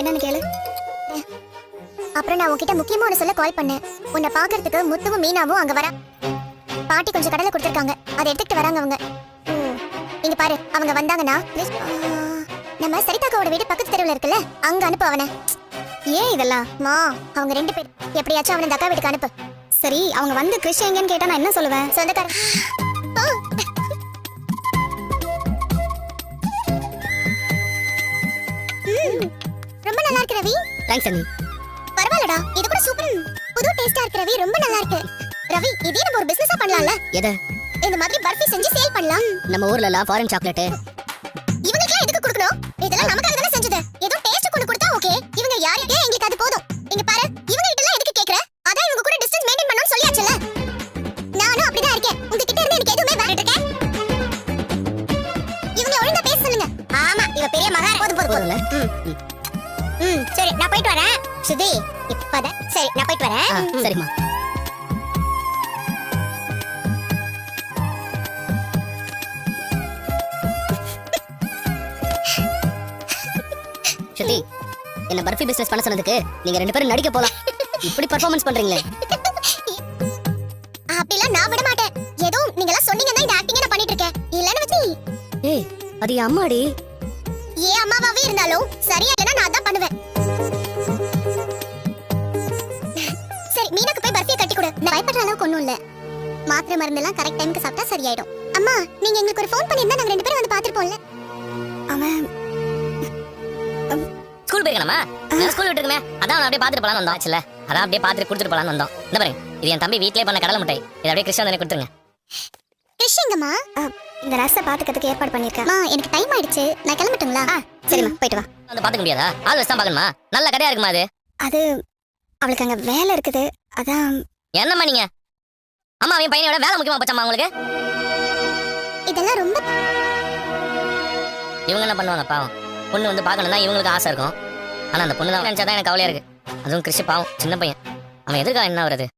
என்னன்னு கேளு. அப்புறம் நான் உன்கிட்ட முக்கியமா ஒரு சொல்ல கால் பண்ணேன். உன்னை பாக்குறதுக்கு முத்துவும் மீனாவும் அங்க வர பாட்டி கொஞ்சம் கடலை கொடுத்துருக்காங்க. அதை எடுத்துட்டு வராங்க அவங்க. இங்க பாரு அவங்க வந்தாங்கன்னா நம்ம சரிதாக்காவோட வீடு பக்கத்து தெருவில் இருக்குல்ல அங்க அனுப்பு அவனை. ஏன் இதெல்லாம்? மா அவங்க ரெண்டு பேர் எப்படியாச்சும் அவனை தக்கா வீட்டுக்கு அனுப்பு. சரி அவங்க வந்து கிருஷ் எங்கன்னு கேட்டா நான் என்ன சொல்லுவேன்? சொந்தக்காரன் ரொம்ப நல்லா இருக்கு ரவி. தேங்க்ஸ் அண்ணி பரவாயில்லடா. இது கூட சூப்பர் புது டேஸ்டா இருக்கு ரவி. ரொம்ப நல்லா இருக்கு. ரவி இதே நம்ம ஒரு பிசினஸா பண்ணலாம்ல? எதை? இந்த மாதிரி பர்ஃபி செஞ்சு சேல் பண்ணலாம். நம்ம ஊர்ல எல்லாம் ஃபாரின் சாக்லேட் போதும்ல? ம் சரி நான் போயிட்டு வரேன். சுதி இப்பதான். சரி நான் போயிட்டு வரேன். ஆ, ம். சரிம்மா. ஸ்ருதி என்ன பர்ஃபி பிசினஸ் பண்ண சொன்னதுக்கு நீங்க ரெண்டு பேரும் நடிக்க போலாம். இப்படி பெர்ஃபார்மன்ஸ் பண்றீங்களே. அப்படிலாம் நான் விட மாட்டேன். ஏதோ நீங்க எல்லாம் சொன்னீங்கன்னா இந்த ஆக்டிங்க நான் பண்ணிட்டு இருக்கேன். இல்லன்னு வச்சு ஏய் அது என் அம்மாடி. ஏன் அம்மாவாவே இருந்தாலும் சரியா இல்லைன்னா நான் அதான் பண்ணுவேன். சரி மீனாக்கு போய் பர்ஃபியை கட்டி கொடு. நான் பயப்படுற அளவுக்கு ஒண்ணும் இல்ல. மாத்திரை மருந்தெல்லாம் கரெக்ட் டைம்க்கு சாப்பிட்டா சரியாயிடும். அம்மா நீங்க எங்களுக்கு ஒரு ஃபோன் பண்ணிருந்தா நாங்க ரெண்டு பேரும் வந்து பாத்துருப்போம்ல அவன் ஸ்கூல் போயிருக்கணுமா ஸ்கூல் விட்டுருக்குமே அதான் அவனை அப்படியே பார்த்துட்டு போலான்னு வந்தோம் ஆச்சுல. அதான் அப்படியே பார்த்துட்டு கொடுத்துட்டு போலான்னு வந்தோம். இந்த பாருங்க இது என் தம்பி வீட்லயே பண்ண கடலை மிட்டாய் இது அப்படியே கிருஷ்ணன் கொடுத்துருங்க. கிருஷ்ணங்கம்மா இந்த ரச பாத்துக்கிறதுக்கு ஏற்பாடு பண்ணிருக்கேன். அம்மா எனக்கு டைம் ஆயிடுச்சு. நான் கிளம்பட்டுங்களா? சரிம்மா போயிட்டு வா. வந்து பாத்துக்க முடியாதா? ஆள் வச்சு தான் பார்க்கணுமா நல்ல கடையா இருக்குமா அது? அது அவளுக்கு அங்க வேலை இருக்குது. அதான் என்னம்மா நீங்க? அம்மா அவன் பையனோட வேலை முக்கியமா போச்சம்மா உங்களுக்கு? இதெல்லாம் ரொம்ப இவங்க என்ன பண்ணுவாங்க பாவம். பொண்ணு வந்து பார்க்கணும் தான் இவங்களுக்கு ஆசை இருக்கும். ஆனா அந்த பொண்ணு தான் நினைச்சாதான் எனக்கு கவலையா இருக்கு. அதுவும் கிருஷி பாவம் சின்ன பையன். அவன் எதிர்க்கா என்ன வருது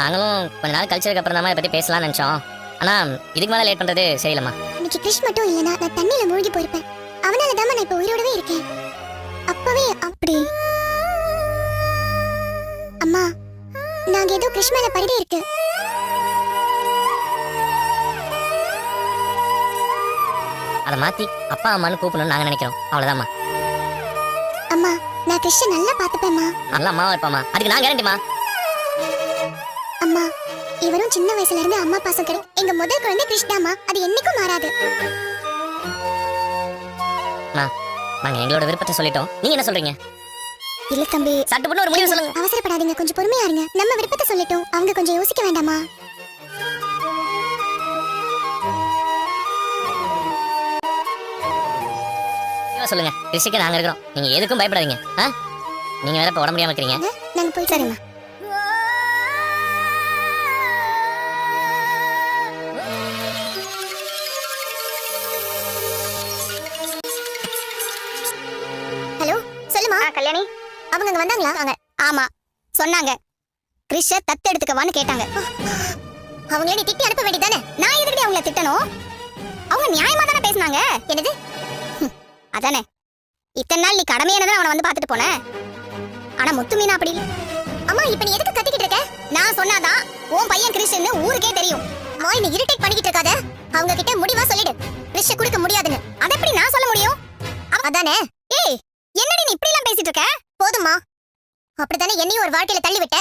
நாங்களும் கொஞ்ச நாள் கழிச்சதுக்கு அப்புறம் தான் இதை பத்தி பேசலாம்னு நினைச்சோம். ஆனா இதுக்கு மேல லேட் பண்றது சரியில்லைம்மா. இன்னைக்கு கிருஷ் மட்டும் இல்லனா நான் தண்ணியில மூழ்கி போயிருப்பேன். அவனால தான் நான் இப்ப உயிரோடவே இருக்கேன். அப்பவே அப்படி. அம்மா நாங்க ஏதோ கிருஷ் மேல பரிதே இருக்கு. அதை மாத்தி அப்பா அம்மான்னு கூப்பிடணும்னு நாங்க நினைக்கிறோம். அவ்வளவுதாம்மா அம்மா நான் கிருஷ்ண நல்லா பாத்துப்பேம்மா நல்ல அம்மாவா இருப்பாம்மா. அதுக்கு நான் கேரண்டிமா அம்மா இவரும் சின்ன வயசுல இருந்து அம்மா பாசம் கிடை எங்க முதல் குழந்தை கிருஷ்ணாமா அது என்னைக்கும் மாறாது. நாங்க எங்களோட விருப்பத்தை சொல்லிட்டோம். நீங்க என்ன சொல்றீங்க? இல்ல தம்பி. சட்டு பண்ண ஒரு முடிவு சொல்லுங்க. அவசரப்படாதீங்க. கொஞ்சம் பொறுமையா இருங்க. நம்ம விருப்பத்தை சொல்லிட்டோம். அவங்க கொஞ்சம் யோசிக்க வேண்டாமா? சொல்லுங்க. கிருஷிக்கு நாங்க இருக்கிறோம். நீங்க எதுக்கும் பயப்படாதீங்க? நீங்க வேற இப்ப உடம்பு முடியாம இருக்கிறீங்க. நாங்க போய் சரிம்மா சொல்லுமா? கல்யாணி. அவங்க அங்க வந்தாங்களா? அவங்க ஆமா. சொன்னாங்க. கிறிஷ தத்து எடுத்துக்கவான்னு கேட்டாங்க. அவங்கள நீ திட்டி அனுப்ப வேண்டியதானே நான் எதுக்கு அவங்கள திட்டணும்? அவங்க நியாயமா தானே பேசுனாங்க? என்னது? அதானே. இத்தனை நாள் நீ கடமையானதான் அவனை வந்து பார்த்துட்டு போன ஆனா முத்து மீனா அப்படி. அம்மா இப்ப நீ எதுக்கு கத்திக்கிட்டு இருக்க? நான் சொன்னாதான் உன் பையன் கிறிஸ்ன்னு ஊருக்கே தெரியும். அம்மா நீ இரிட்டேட் பண்ணிக்கிட்டு இருக்காத. அவங்க கிட்ட முடிவா சொல்லிடு. கிறிஷ கொடுக்க முடியாதுன்னு. அத எப்படி நான் சொல்ல முடியும்? அதானே? ஏய் என்னடி நீ இப்படி எல்லாம் பேசிட்டு இருக்க? போதுமா அப்படித்தானே என்னையும் ஒரு வாழ்க்கையில தள்ளி விட்ட?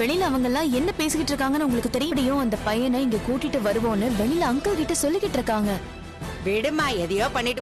வெளியில அவங்க எல்லாம் என்ன பேசிக்கிட்டு இருக்காங்கன்னு உங்களுக்கு தெரியும். அந்த பையனை இங்க கூட்டிட்டு வருவோன்னு வெளியில அங்கிள் கிட்ட சொல்லிக்கிட்டு இருக்காங்க. விடுமா எதையோ பண்ணிட்டு